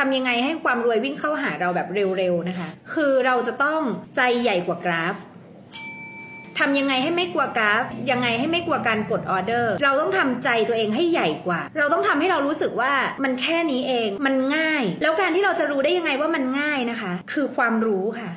ทำยังไงให้ความรวยวิ่งเข้าหาเราแบบเร็วๆนะคะ คือเราจะต้องใจใหญ่กว่ากราฟทำยังไงให้ไม่กลัวกราฟ ยังไงให้ไม่กลัวการกดออเดอร์ เราต้องทำใจตัวเองให้ใหญ่กว่า เราต้องทำให้เรารู้สึกว่ามันแค่นี้เอง มันง่าย แล้วการที่เราจะรู้ได้ยังไงว่ามันง่ายนะคะ คือความรู้ค่ะ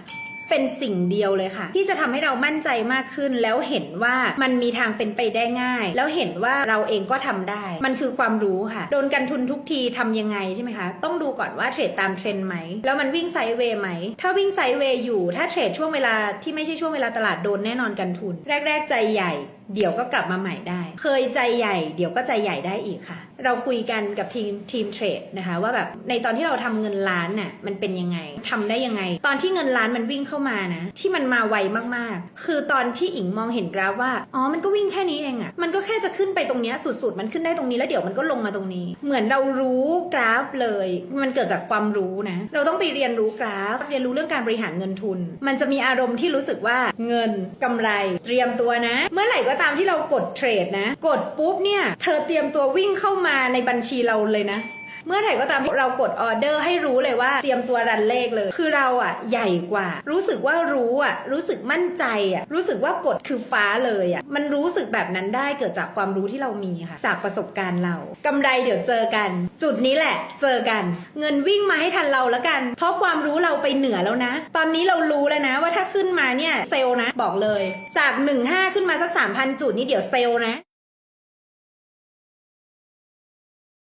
เป็นสิ่งเดียวเลยค่ะ ที่จะทำให้เรามั่นใจมากขึ้น แล้วเห็นว่ามันมีทางเป็นไปได้ง่าย แล้วเห็นว่าเราเองก็ทำได้ มันคือความรู้ค่ะ โดนกันทุนทุกทีทำยังไงใช่ไหมคะ ต้องดูก่อนว่าเทรดตามเทรนด์ไหม แล้วมันวิ่งไซด์เวย์ไหม ถ้าวิ่งไซด์เวย์อยู่ ถ้าเทรดช่วงเวลาที่ไม่ใช่ช่วงเวลาตลาดโดนแน่นอนกันทุน แรก ๆ ใจใหญ่เดี๋ยวก็กลับมาใหม่ได้ เคยใจใหญ่ เดี๋ยวก็ใจใหญ่ได้อีกค่ะ เราคุยกันกับทีมทีมเทรดนะคะว่าแบบในตอนที่เราทำเงินล้านน่ะมันเป็นยังไงทำได้ยังไง ตอนที่เงินล้านมันวิ่งเข้ามานะ ที่มันมาไวมากๆ คือตอนที่อิงมองเห็นกราฟว่าอ๋อมันก็วิ่งแค่นี้เองอะมันก็แค่จะขึ้นไปตรงนี้สุดๆ มันขึ้นได้ตรงนี้แล้วเดี๋ยวมันก็ลงมาตรงนี้ เหมือนเรารู้กราฟเลย มันเกิดจากความรู้นะ เราต้องไปเรียนรู้กราฟ เรียนรู้เรื่องการบริหารเงินทุน มันจะมีอารมณ์ที่รู้สึกว่าเงินกำไร เตรียมตัวนะ เมื่อไหร่ก็ตามที่เรากดเทรดนะ กดปุ๊บเนี่ย เธอเตรียมตัววิ่งเข้ามาในบัญชีเราเลยนะ เมื่อไหร่ก็ตามเรากดออเดอร์ให้รู้เลยว่าเตรียมตัวรันเลขเลย คือเราอะใหญ่กว่า รู้สึกว่ารู้อะรู้สึกมั่นใจอะรู้สึกว่ากดคือฟ้าเลยอะมันรู้สึกแบบนั้นได้เกิดจากความรู้ที่เรามีค่ะ จากประสบการณ์เรากำไรเดี๋ยวเจอกัน จุดนี้แหละ เจอกัน เงินวิ่งมาให้ทันเราแล้วกัน เพราะความรู้เราไปเหนือแล้วนะ ตอนนี้เรารู้แล้วนะว่าถ้าขึ้นมาเนี่ยเซลนะ บอกเลย จาก 15 ขึ้นมาสัก 3,000 จุดนี่เดี๋ยวเซลนะ